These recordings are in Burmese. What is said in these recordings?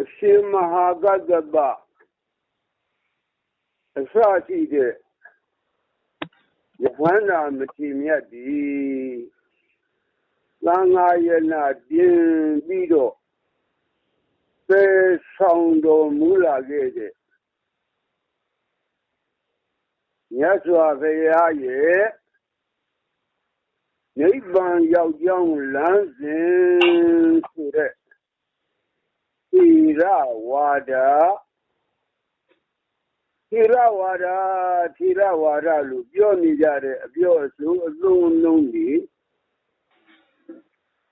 အရှင်မဟာကတ္တပအစရှိတဲ့ယဟန္တာမထေမြတ်ဒီသံဃာယနာပြင်ပြီးတော့သေဆောင်တော်မူလာခဲ့တဲ့မြတ်စွာဘုရားရဲ့နိဗ္ဗာန်ရောက်ကြောင်းလမ်းစဉ်ဆိုတဲ့ သီရဝါဒသီရဝါဒသီရဝါဒလို့ပြောနေကြတဲ့အပြောအဆိုအလုံးလုံးကြီး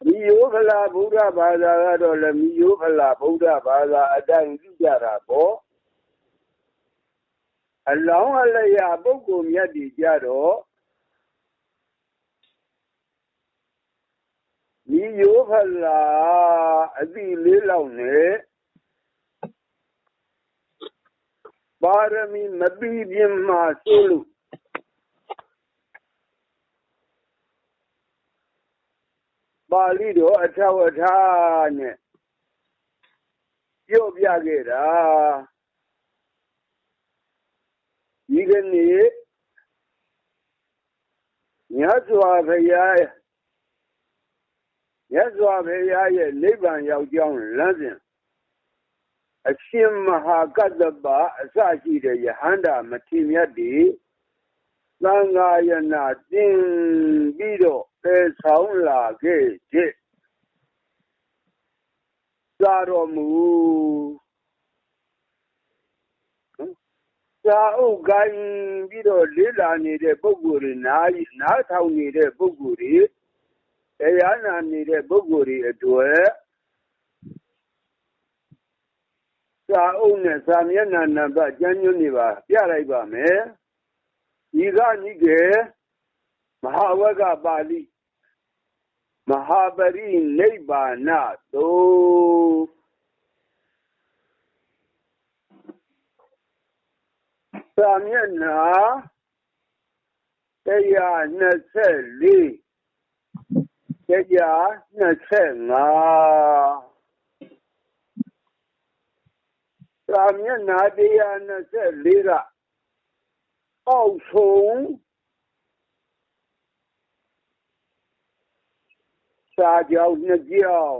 မိယောဖလာဗုဒ္ဓဘာသာကတော့လည်းမိယောဖလာဗုဒ္ဓဘာသာအတိုင်းကြည့်ကြတာပေါ့အလောင်းအလျာပုဂ္ဂိုလ်မြတ်တွေကြတော့ မိယောဖလာအတိလေးလောက်နဲ့ပါရမီမပြီးပြင်းမှဆိုလို့ပါဠိတော်အထဝထာနဲ့ပြောပြခဲ့တာဒီကနေ့မြတ်စွာဘုရား မြတ်စွာဘုရားရဲ့နိဗ္ဗာန်ရောက်ကြောင်းလမ်းစဉ်အရှင်မဟာကတ္တပအစရှိတဲ့ယဟန္တာမထေမြတ်ဒီသံဃာယနာတင်ပြီးတော့သေဆောင်လာခဲ့ခြင်းသာတော်မူစာအုပ်ကိုင်းပြီးတော့လေးလာနေတဲ့ပုဂ္ဂိုလ်တွေနားနားထောင်နေတဲ့ပုဂ္ဂိုလ်တွေ တရားနာနေတဲ့ပုဂ္ဂိုလ်တွေအတွက်စာအုပ်နဲ့စာမျက်နှာနံပါတ်ကျမ်းညွှန်းနေပါပြလိုက်ပါမယ်ဒီကနိကေမဟာဝကပါဠိမဟာပရိနိဗ္ဗာနသုစာမျက်နှာ124 တရား25စာမျက်နှာ124ကအောက်ဆုံးစာကြောင်နှစ်ကြောင်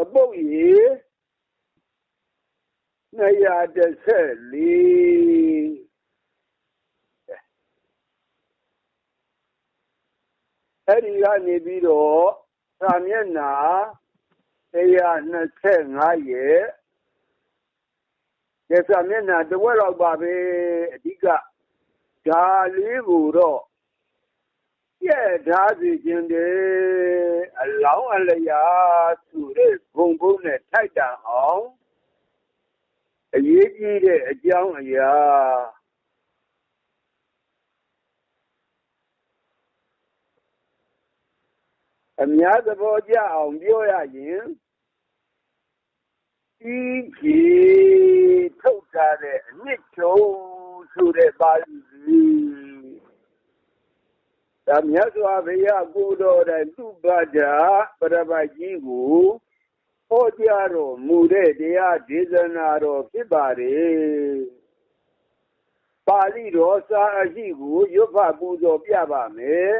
အပုတ်ရေ214 အဲ့ဒီကနေပြီးတော့စာမျက်နှာ125ရဲ့ကျစာမျက်နှာတဝက်လောက်ပါပဲအဓိကဒါလေးကိုတော့ပြည့်ထားစီခြင်းတဲ့အလောင်းအလျာဆိုတဲ့ဂုံကုန်းနဲ့ထိုက်တန်အောင်အရေးကြီးတဲ့အကြောင်းအရာ အများသဘောကျအောင်ပြောရရင်ဤကြီးထုတ်ထားတဲ့အနှစ်ချုံဆိုတဲ့ပါဠိကြီးဒါမြတ်စွာဘုရားကိုတော်တိုင်သူ့ဘာသာပရပတ်ကြီးကိုဟောကြားတော်မူတဲ့တရားဒေသနာတော်ဖြစ်ပါတယ်ပါဠိတော်စာအရှိကိုရွတ်ဖတ်ပူဇော်ပြပါမယ်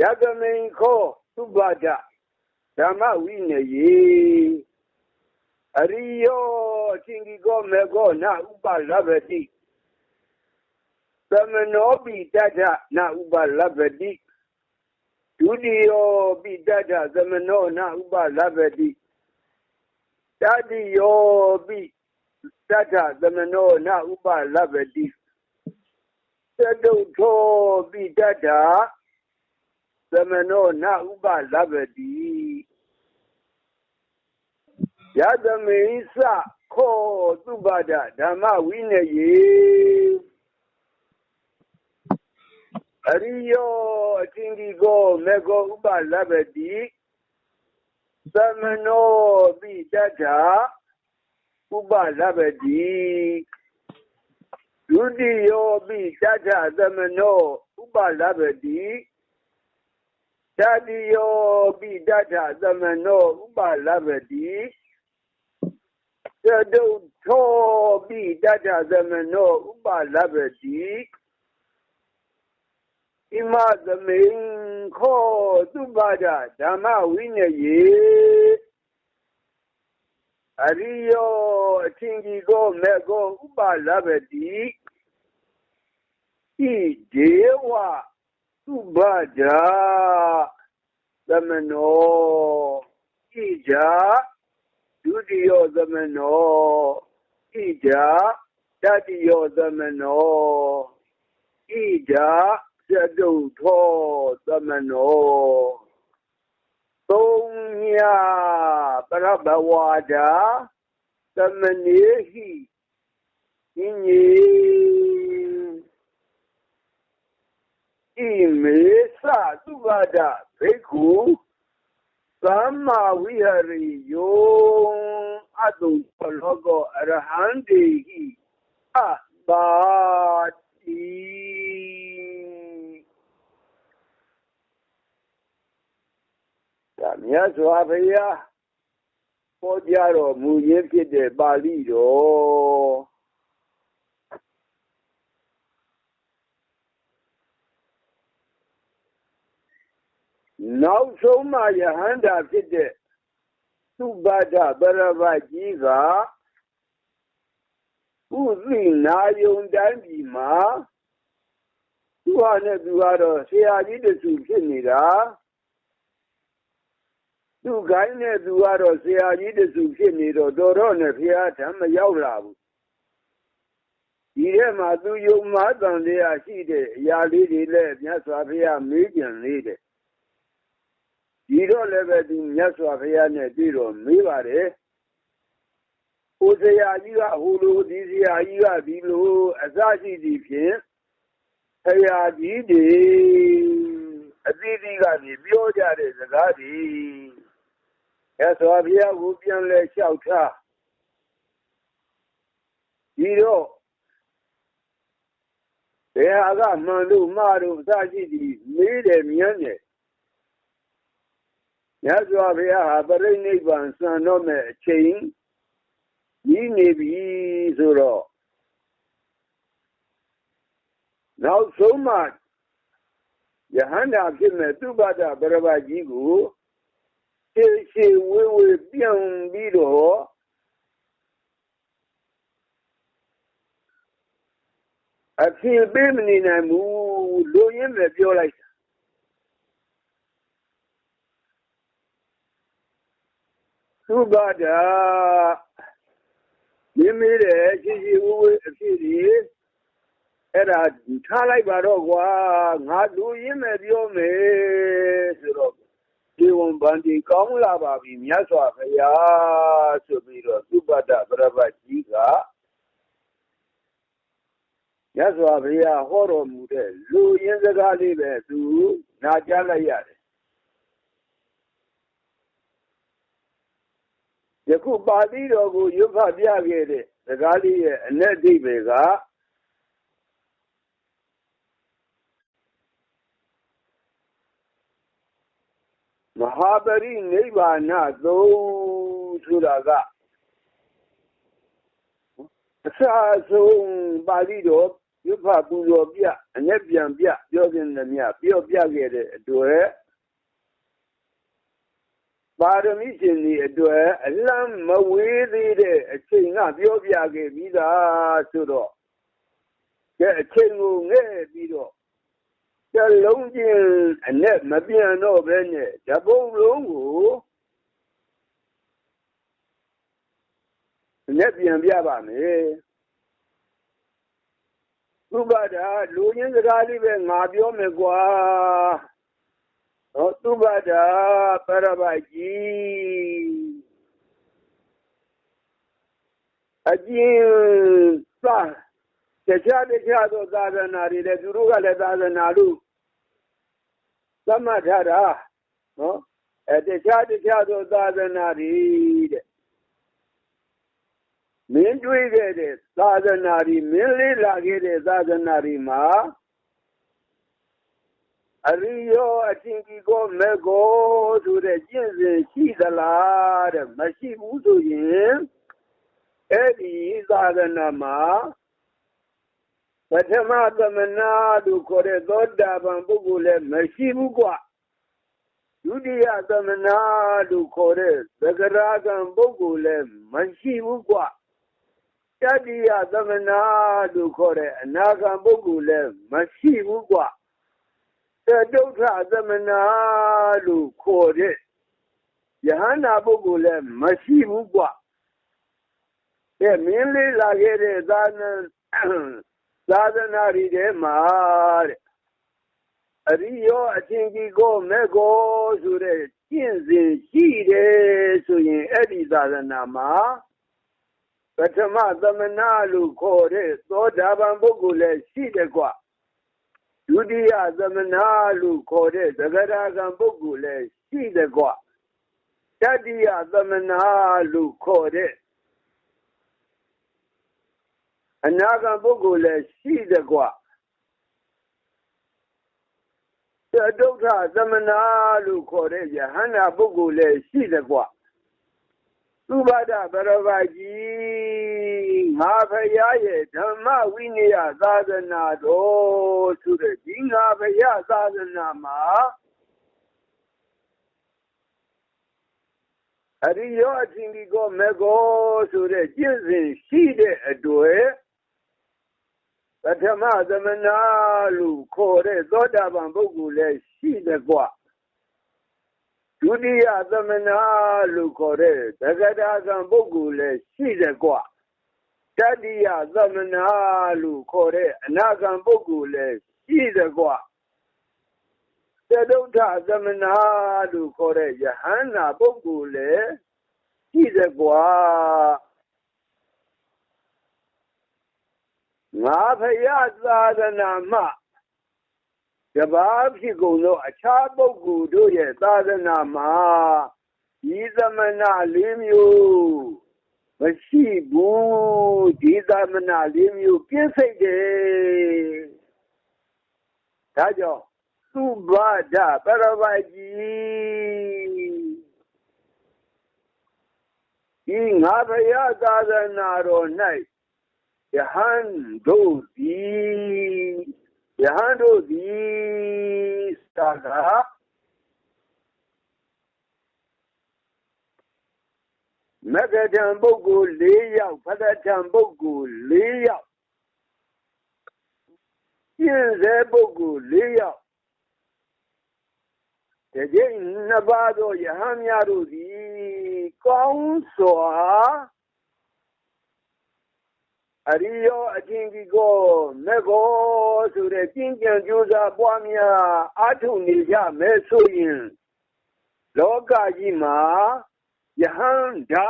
ယတမိန်ခောသုဘဒဓမ္မဝိနယေအရိယောအချင်းကြီးကောမေကောနဥပလဗ္ဗတိသမနောပိတတ္ထနဥပလဗ္ဗတိဒုတိယောပိတတ္ထသမနောနဥပလဗ္ဗတိတတိယောပိတတ္ထသမနောနဥပလဗ္ဗတိသတုထောပိတတ္ထသ မနောနဥပလဗ္ဗတိယသမိသခောသုဘဒဓမ္မဝိနယေအရိယောအချင်းဒီကိုမေကောဥပလဗ္ဗတိသမနောပိတ္ထဥပလဗ္ဗတိဒုတိယောပိတ္ထသမနောဥပလဗ္ဗတိ တတိယောပိတ္ထသမနောဥပလဗ္ဗတိသတုထောပိတတ္ထသမနောဥပလဗ္ဗတိဣမသမိန်ခောသုပါဒဓမ္မဝိနယေအရိယောအထင်ကြီးကိုမေကိုဥပလဗ္ဗတိဣဒေဝ သုပါဒသမနောဣဇာဒုတိယသမနောဣဇာတတိယသမနောဣဇာသတုထောသမနောသုံးညပရဘဝဒာသမနေဟိညင်ကြီး ဣမေသသုဘဒဘိက္ခုသမ္မာဝိဟရိယောအတုလောကောအရဟံတေဟိအပါတိဒါမြတ်စွာဘုရားဟောကြားတော်မူရင်းဖြစ်တဲ့ပါဠိတော် နောက်ဆုံးမှယဟန္တာဖြစ်တဲ့သုဘဒပရဝကြီးကဥသိနာယုံတိုင်းပြည်မှာသူဟာနဲ့သူကတော့ဆရာကြီးတစုဖြစ်နေတာသူခိုင်းနဲ့သူကတော့ဆရာကြီးတစုဖြစ်နေတော့တော်တော့နဲ့ဖះဓမ္မရောက်လာဘူးဒီထဲမှာသူယုံမှတန်တရားရှိတဲ့အရာလေးတွေလည်းမြတ်စွာဘုရားမေးကြံလေးတယ် ဒီတော့လည်းပဲသူမြတ်စွာဘုရားနဲ့တွေ့တော့မေးပါတယ်ဟိုဆရာကြီးကဟိုလိုဒီဆရာကြီးကဒီလိုအစရှိသည်ဖြင့်ဆရာကြီးတွေအသီးသီးကနေပြောကြတဲ့စကားတွေမြတ်စွာဘုရားကိုပြန်လဲလျှောက်ထားဒီတော့ဘယ်ဟာကမှန်လို့မှားလို့အစရှိသည်မေးတယ်မြန်းတယ် မြတ်စွာဘုရားဟာပရိနိဗ္ဗာန်စံတော့မဲ့အချိန်ကြီးနေပြီဆိုတော့နောက်ဆုံးမှယဟန္တာဖြစ်မဲ့သုဘဒပရဝကြီးကိုရှေရှေဝေဝေပြောင်းပြီးတော့အဖြစ်ပေးမနေနိုင်ဘူးလူရင်းပဲပြောလိုက်သု ဘဒမိမိတဲ့ရှိရှိဝဝအဖြစ်ဒီအဲ့ဒါထားလိုက်ပါတော့ကွာငါလူရင်းမဲ့ပြောမယ်ဆိုတော့ဒီဝန်ဗန္ဒီကောင်းလာပါပြီမြတ်စွာဘုရားဆိုပြီးတော့သုဘဒပရပတ်ကြီးကမြတ်စွာဘုရားဟောတော်မူတဲ့လူရင်းစကားလေးပဲသူနာကြားလိုက်ရတယ် ယခုပါဠိတော်ကိုရွတ်ဖတ်ပြခဲ့တဲ့စကားလေးရဲ့အ내အဓိပ္ပာယ်ကမဟာပရိနိဗ္ဗာန်သုံးဆိုတာကအစအဆုံးပါဠိတော်ရွတ်ဖတ်ပူဇော်ပြအ내ပြန်ပြပြောခြင်းနဲ့မြပြောပြခဲ့တဲ့အတွက် ပါရမီရှင်ဒီအတွက်အလံမဝေးသေးတဲ့အချိန်ကပြောပြခဲ့ပြီးသားဆိုတော့ကဲအချိန်ကိုငဲ့ပြီးတော့တလုံးချင်းအနဲ့မပြန်တော့ဘဲနဲ့ဓပုံလုံးကိုနဲ့ပြန်ပြပါမယ်သုဘဒာလူရင်းစကားလေးပဲငါပြောမယ်ကွာ ဟောသုဘဒာပရပကြီးအကျဉ်သာတခြားတခြားသောသာသနာတွေလည်းသူတို့ကလည်းသာသနာလို့သတ်မှတ်ထားတာနော်အဲတခြားတခြားသောသာသနာတွေတဲ့မင်းတွေးခဲ့တဲ့သာသနာတွေမင်းလေးလာခဲ့တဲ့သာသနာတွေမှာ အရိယောအချင်းကြီးကိုမေကိုဆိုတဲ့ကျင့်စဉ်ရှိသလားတဲ့မရှိဘူးဆိုရင်အဲ့ဒီသာသနာမှာပထမသမနာလို့ခေါ်တဲ့သောတာပန်ပုဂ္ဂိုလ်လည်းမရှိဘူးကွာဒုတိယသမနာလို့ခေါ်တဲ့သကရာကံပုဂ္ဂိုလ်လည်းမရှိဘူးကွာတတိယသမနာလို့ခေါ်တဲ့အနာဂံပုဂ္ဂိုလ်လည်းမရှိဘူးကွာ တတုထသမနာလို့ခေါ်တဲ့ယဟန္တာပုဂ္ဂိုလ်လည်းမရှိဘူးကွာအဲမင်းလေးလာခဲ့တဲ့သာသသာသနာရီထဲမှာတဲ့အရိယောအချင်းကြီးကိုမေကိုဆိုတဲ့ကျင့်စဉ်ရှိတယ်ဆိုရင်အဲ့ဒီသာသနာမှာပထမသမဏလို့ခေါ်တဲ့သောတာပန်ပုဂ္ဂိုလ်လည်းရှိတယ်ကွ ဒုတိယသမဏလို့ခေါ်တဲ့သဂရကံပုဂ္ဂိုလ်လည်းရှိတယ်ကွတတိယသမဏလို့ခေါ်တဲ့အနာဂံပုဂ္ဂိုလ်လည်းရှိတယ်ကွသတုထသမနာလို့ခေါ်တဲ့ယဟန္တာပုဂ္ဂိုလ်လည်းရှိတယ်ကွသုဘဒဗရဝကြီးငါဖရာရဲ့ဓမ္မဝိနည်းသာသနာတော်ဆိုတဲ့ဒီငါဖ ရာသာသနာမှာအရိယောအချင်းဒီကိုမေကိုဆိုတဲ့ကျင့်စဉ်ရှိတဲ့အတွက်ပထမသမနာလို့ခေါ်တဲ့သောတာပန်ပုဂ္ဂိုလ်လည်းရှိတယ်ကွဒုတိယသမနာလို့ခေါ်တဲ့သက္ကတာကံပုဂ္ဂိုလ်လည်းရှိတယ်ကွတတိယသမနာလို့ခေါ်တဲ့အနာကံပုဂ္ဂိုလ်လည်းရှိတယ်ကွ သတုထသမနာလို့ခေါ်တဲ့ယဟန္တာပုဂ္ဂိုလ်လည်းရှိတယ်ကွာငါဖယားသာသနာမှတပါးဖြစ်ကုန်သောအခြားပုဂ္ဂိုလ်တို့ရဲ့သာသနာမှာဒီသမဏလေးမျိုးမရှိဘူးဒီသမဏလေးမျိုးပြည့်စိတ်တယ်ဒါကြောင့် သုဘဒပရဝကြီးဒီငါဖယားသာသနာတော်၌ယဟန်တို့သည်ယဟန်တို့သည်သာကမဂ္ဂတံပုဂ္ဂိုလ်၄ယောက်ဖဒတံပုဂ္ဂိုလ်၄ယောက်ကျင့်စေပုဂ္ဂိုလ်၄ယောက် တကြိမ်နှစ်ပါးသောယဟန်များတို့သည်ကောင်းစွာအရိယောအချင်းကြီးကိုမေကိုဆိုတဲ့ကျင့်ကြံကြိုးစားပွားများအားထုတ်နေကြမယ်ဆိုရင်လောကကြီးမှာယဟန်ဓာ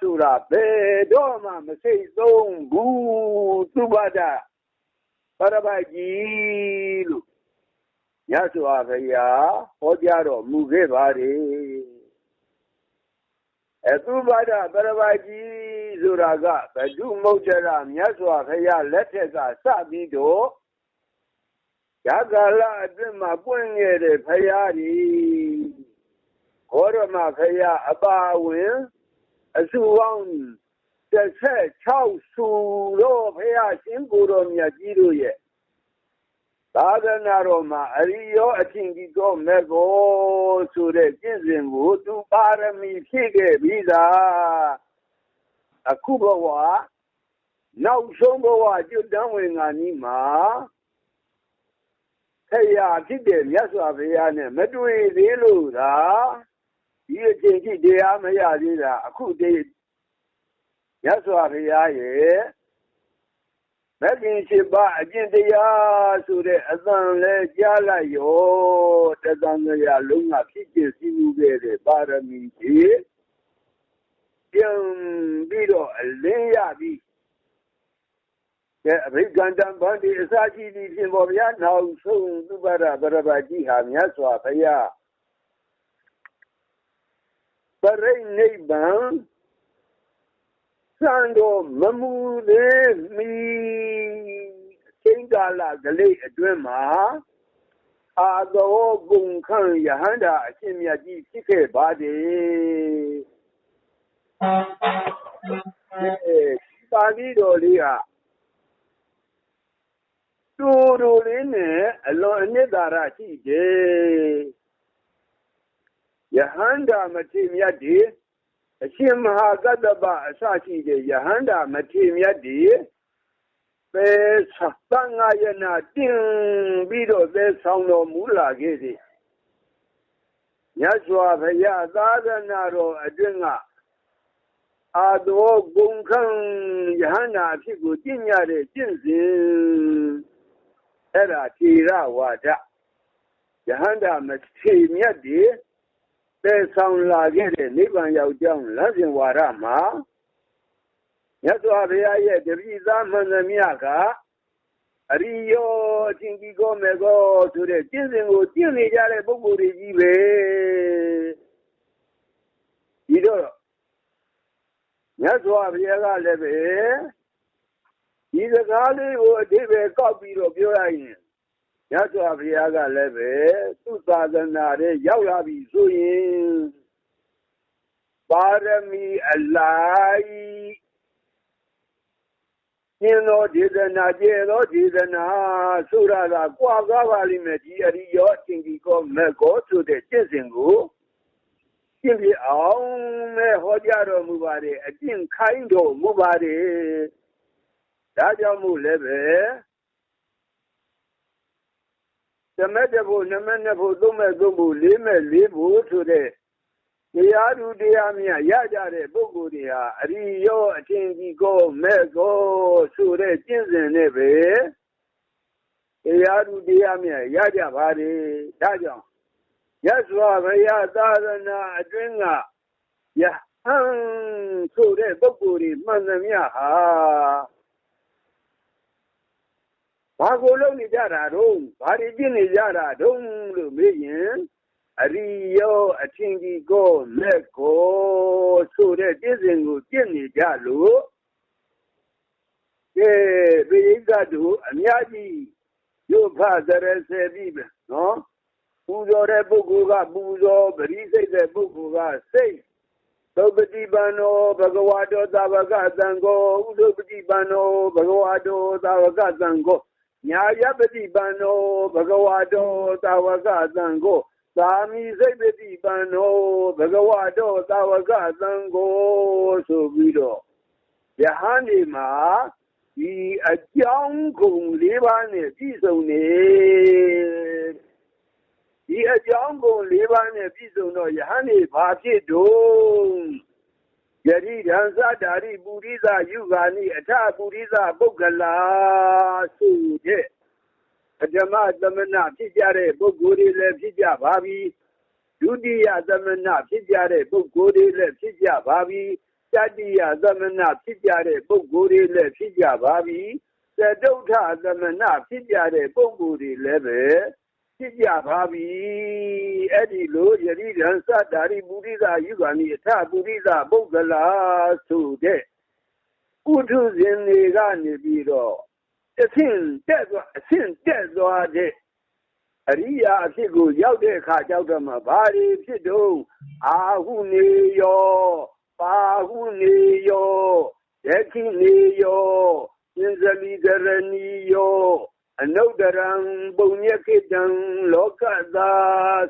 ဆိုတာဘယ်တော့မှမစိတ်ဆုံးဘူးသူပါဒပရပကြီးလို့ ညစွာဘုရားဟောကြားတော်မူခဲ့ပါတယ်အသုဘဒပရဝကြီးဆိုတာကဘဒုမုတ်တရမြတ်စွာဘုရားလက်ထက်ကစပြီးတော့ရကာလအတွင်းမှာပွင့်ခဲ့တဲ့ဘုရားကြီးဘောရမဘုရားအပါဝင်အစုပေါင်း16ဆူတော့ဘုရားရှင်ကိုယ်တော်မြတ်ကြီးတို့ရဲ့ သာသနာတော်မှာအရိယောအချင်းကြီးကိုမဲ့ကိုဆိုတဲ့ကျင့်စဉ်ကိုသူပါရမီဖြည့်ခဲ့ပြီးသားအခုဘဝနောက်ဆုံးဘဝကျွတ်တန်းဝင်ငါနီးမှာခရဖြစ်တဲ့မြတ်စွာဘုရားနဲ့မတွေ့သေးလို့သာဒီအချိန်ထိတရားမရသေးတာအခုတည်းမြတ်စွာဘုရားရဲ့ မဂ္ဂင်ရှိပါအကျင့်တရားဆိုတဲ့အသံလဲကြားလိုက်ရောတသံရလုံးကဖြစ်ဖြစ်စီးမှုခဲ့တဲ့ပါရမီကြီးပြန်ပြီးတော့အလင်းရပြီးတဲ့အဘိကန္တံဗန္ဒီအစာကြီးဒီဖြင့်ပေါ်ဗျာနောက်ဆုံးသုဘရဗရဘကြီးဟာမြတ်စွာဘုရားပရိနိဗ္ဗာန် စံတော်မမူသေးမီအချိန်ကာလကလေးအတွင်းမှာအာသောဂုံခံယဟန္တာအရှင်မြတ်ကြီးဖြစ်ခဲ့ပါတယ်ပါဠိတော်လေးဟာတူတူလေးနဲ့အလွန်အနှစ်သာရရှိတယ်ယဟန္တာမထေမြတ်ဒီ အရှင်မဟာကတ္တပအစရှိတဲ့ယဟန္တာမထေမြတ်ဒီပဲသံဃာယနာတင်ပြီးတော့သဲဆောင်တော်မူလာခဲ့သည်မြတ်စွာဘုရားသာသနာတော်အတွင်းကအာသောဂုံခံယဟန္တာအဖြစ်ကိုကျင့်ကြတဲ့ကျင့်စဉ်အဲ့ဒါထေရဝါဒယဟန္တာမထေမြတ်ဒီ သဲဆောင်လာခဲ့တဲ့နိဗ္ဗာန်ရောက်ကြောင်းလမ်းစဉ်ဝါဒမှာမြတ်စွာဘုရားရဲ့တပိသားမှန်သမျှကအရိယောအချင်းကြီးကောမေကောဆိုတဲ့ကျင့်စဉ်ကိုကျင့်နေကြတဲ့ပုဂ္ဂိုလ်တွေကြီးပဲဒီတော့မြတ်စွာဘုရားကလည်းပဲဒီစကားလေးကိုအတိပဲကောက်ပြီးတော့ပြောရရင် မြတ်စွာဘုရားကလည်းပဲသူ့သာသနာရဲ့ရောက်လာပြီဆိုရင်ပါရမီအလိုက်ကျင်းသောဒေသနာကျဲသောဒေသနာဆိုရတာကြွားကားပါလိမ့်မယ်ဒီအရိယောအင်ကြီးကောမက်ကောဆိုတဲ့ကျင့်စဉ်ကိုကျင့်ပြအောင်မဲ့ဟောကြားတော်မူပါတယ်အကျင့်ခိုင်းတော်မူပါတယ်ဒါကြောင့်မို့လည်းပဲ သမက်တဖို့နမက်နှစ်ဖို့သုံးမဲ့သုံးဖို့လေးမဲ့လေးဖို့ဆိုတဲ့တရားသူတရားမြတ်ရကြတဲ့ပုဂ္ဂိုလ်တွေဟာအရိယောအထင်ကြီးကိုမဲ့ကိုဆိုတဲ့ကျင့်စဉ်နဲ့ပဲတရားသူတရားမြတ်ရကြပါတယ်ဒါကြောင့်ရသော်ဘုရားသာသနာအတွင်းကယဟန်ဆိုတဲ့ပုဂ္ဂိုလ်တွေမှန်သမျှဟာ ဘာကိုလုပ်နေကြတာတော့ဘာတွေကျင့်နေကြတာတုံးလို့မေးရင်အရိယောအထင်ကြီးကိုလက်ကိုဆိုတဲ့ပြည့်စင်ကိုပြင့်နေကြလို့ကဲပိဋကတို့အများကြီးရုပ်ဖသရစေပြီပဲနော်ပူဇော်တဲ့ပုဂ္ဂိုလ်ကပူဇော်ပရိစိတ်တဲ့ပုဂ္ဂိုလ်ကစိတ်သုပတိပန္နောဘဂဝါတောသာဝကသံဃောဥဒုပတိပန္နောဘဂဝါတောသာဝကသံဃော ညာယပတိပန္နောဘဂဝါတောသာဝကသံဃောသာမိစိတ်ပတိပန္နောဘဂဝတောသာဝကသံဃောဆိုပြီးတော့ယဟန်ဒီမှာဒီအကြောင်းကုန်၄ပါးနဲ့ပြည့်စုံနေဒီအကြောင်းကုန်၄ပါးနဲ့ပြည့်စုံတော့ယဟန်ဒီဘာဖြစ်တော့ ယတိဒံသတာရိပုရိသယုဂာနိအထပုရိသပုဂ္ဂလာဆိုတဲ့ပထမသမဏဖြစ်ကြတဲ့ပုဂ္ဂိုလ်တွေလည်းဖြစ်ကြပါပြီဒုတိယသမဏဖြစ်ကြတဲ့ပုဂ္ဂိုလ်တွေလည်းဖြစ်ကြပါပြီတတိယသမဏဖြစ်ကြတဲ့ပုဂ္ဂိုလ်တွေလည်းဖြစ်ကြပါပြီသတုထသမဏဖြစ်ကြတဲ့ပုဂ္ဂိုလ်တွေလည်းပဲ ဖြစ်ကြပါပြီအဲ့ဒီလိုယတိရန်သတ္တာရိပုရိသယုဂာနိအထပုရိသပုဂ္ဂလာဆိုတဲ့ဥထုဇင်တွေကနေပြီးတော့အဆင့်တက်သွားအဆင့်တက်သွားတဲ့အရိယာအဖြစ်ကိုရောက်တဲ့အခါကြောက်တော့မှဘာတွေဖြစ်တော့အာဟုနေယောပါဟုနေယောဒက္ခိနေယောသင်္ဇလီကရဏီယော အနုတရံပုံညခိတံလောကသာ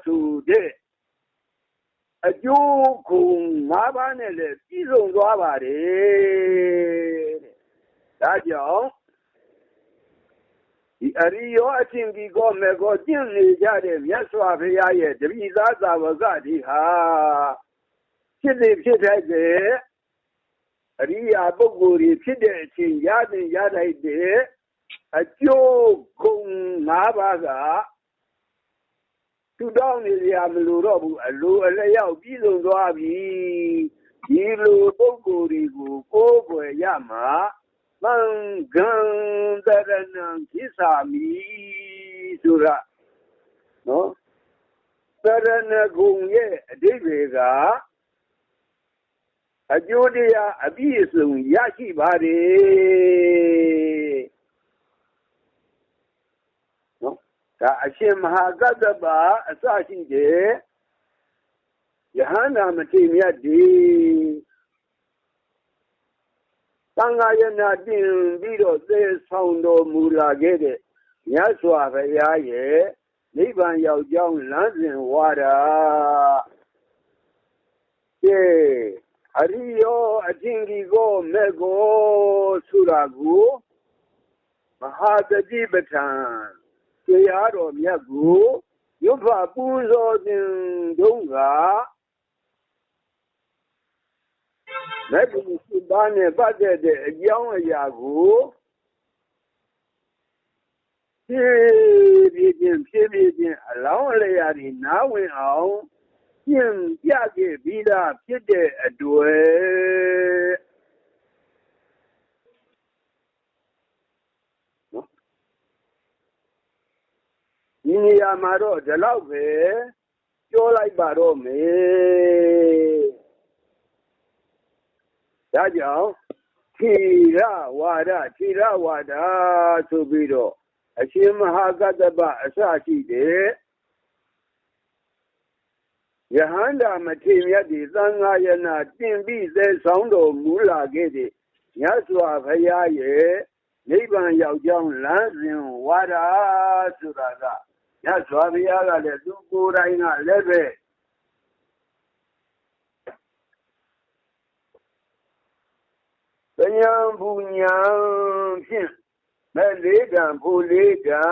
စုတဲ့အကျိုးခု၅ပါးနဲ့လည်းပြည့်စုံသွားပါတယ်တဲ့ဒါကြောင့်ဒီအရိယောအချင်းဒီကောမေကောကျင့်နေကြတဲ့မြတ်စွာဘုရားရဲ့တပိသားသာဝကဒီဟာဖြစ်နေဖြစ်တဲ့အရိယာပုဂ္ဂိုလ်တွေဖြစ်တဲ့အချိန်ရတဲ့ရလိုက်တဲ့ အကျိုးဂုဏ်၅ပါးကသူတောင်းနေရမလို့တော့ဘူးအလိုအလျောက်ပြည်စုံသွားပြီဒီလိုပုဂ္ဂိုလ်တွေကိုကိုးကွယ်ရမှာသံဃံတရဏံကိသာမိဆိုတာနော်တရဏဂုံရဲ့အဓိပ္ပာယ်ကအကျိုးတရားအပြည့်အစုံရရှိပါတယ် နော်ဒါအရှင်မဟာကတ္တပအစရှိတဲ့ယဟန္တာမထေရမြတ်ဒီသံဃာယနာတင်ပြီးတော့သေဆောင် တော်မူလာခဲ့တဲ့မြတ်စွာဘုရားရဲ့နိဗ္ဗာန်ရောက်ကြောင်းလမ်းစဉ်ဝါဒကဲအရိယောအကျင့်ဒီကိုမေကိုဆိုတာကိုမဟာတတိပဋ္ဌာန်တရားတော်မြတ်ကိုရွတ်ဖပူဇော်ခြင်းတုံးကလက်ကူစိပါနဲ့ပတ်သက်တဲ့အကြောင်းအရာကိုဖြည်းဖြည်းချင်းဖြည်းဖြည်းချင်းအလောင်းအလျာတွေနားဝင်အောင်ရှင်းပြခဲ့ပြီးသားဖြစ်တဲ့အတွက် ဒီနေရာမှာတော့ဒီလောက်ပဲပြောလိုက်ပါတော့မယ်ဒါကြောင့်သီရဝါဒသီရဝါဒဆိုပြီးတော့အရှင်မဟာကတ္တပအစရှိတဲ့ယဟန္တာမထေရဒီသံဃာယနာတင်ပြီးသက်ဆောင်တော်မူလာခဲ့တဲ့မြတ်စွာဘုရားရဲ့နိဗ္ဗာန်ရောက်ကြောင်းလမ်းစဉ်ဝါဒဆိုတာက မြတ်စွာဘုရားကလည်းသူကိုယ်တိုင်ကလည်းပဲပညာဘူညာဖြင့်မဲ့လေးကံဘူလေးကံ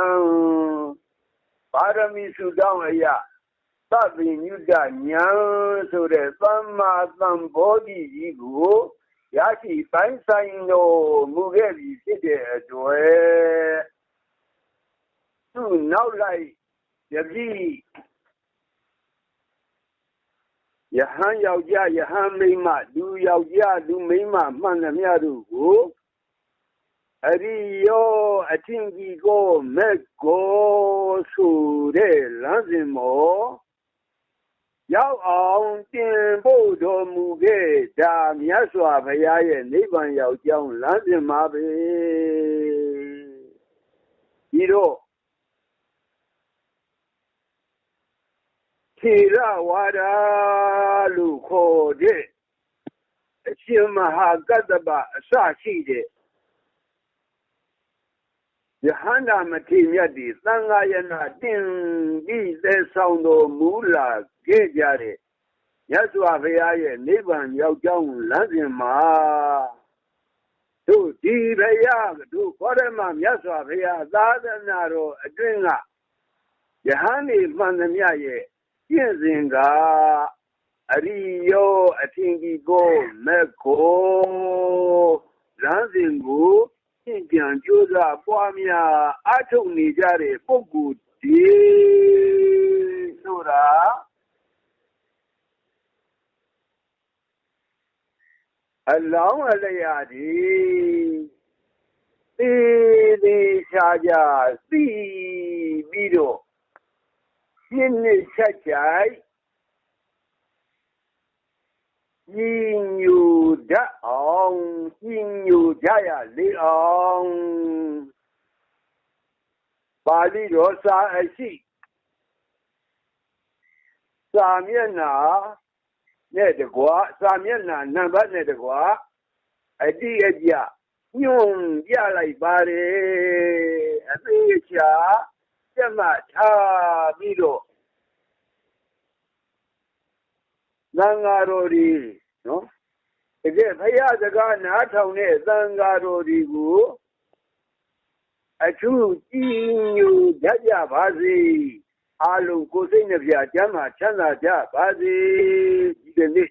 ပါရမီစုတောင်းအရာသဗ္ဗညုတညာဆိုတဲ့သမ္မာသမ္ဗောဓိကြီးကိုရရှိပိုင်းဆိုင်တော်မူခဲ့ပြီဖြစ်တဲ့အတွက်သူ့နောက်လိုက် ယတိယဟန်ယောက်ျားယဟန်မိန်းမလူယောက်ျားလူမိန်းမမှန်သမျှတို့ကိုအရိယောအထင်ကြီးကိုမက်ကိုဆိုတဲ့လမ်းစဉ်မောရောက်အောင်တင်ဖို့တော်မူခဲ့ဒါမြတ်စွာဘုရားရဲ့နိဗ္ဗာန်ရောက်ကြောင်းလမ်းစဉ်မှာပဲဒီတော့ ထေရဝါဒလို့ခေါ်တဲ့အရှင်မဟာကတ္တပအစရှိတဲ့ယဟန္တာမထေမြတ်ဒီသံဃာယနာတင်ပြီးသက်ဆောင်တော်မူလာခဲ့ကြတဲ့မြတ်စွာဘုရားရဲ့နိဗ္ဗာန်ရောက်ကြောင်းလမ်းစဉ်မှာတို့ဒီဘုရားတို့ခေါ်ရမမြတ်စွာဘုရားသာသနာတော်အတွင်းကယဟန်နေမှန်သမျှရဲ့ ကျင့်စဉ်ကအရိယောအထင်ကြီးကိုမက်ကိုလမ်းစဉ်ကိုရှင်းပြန်ကြိုးစားပွားများအထုတ်နေကြတဲ့ပုဂ္ဂိုလ်ဒီဆိုတာအလောင်းအလျာဒီသေသေးချာချာသိပြီးတော့ ရှင်းနေချက်ကြိုက်ညီညူတတ်အောင်ညီညူကြရလေအောင်ပါဠိတော်စာအရှိစာမျက်နှာနဲ့တကွာစာမျက်နှာနံပါတ်နဲ့တကွာအတိအကျညွန်ပြလိုက်ပါတယ်အသေးချာကျက်မှထားပြီးတော့ သံဃာတော်ဒီနော်တကယ်ဖရာစကားနားထောင်တဲ့သံဃာတော်ဒီကိုအထူးကြည်ညိုကြကြပါစေအလုံးကိုယ်စိတ်နှပြကျမ်းမှာချမ်းသာကြပါစေဒီနေ့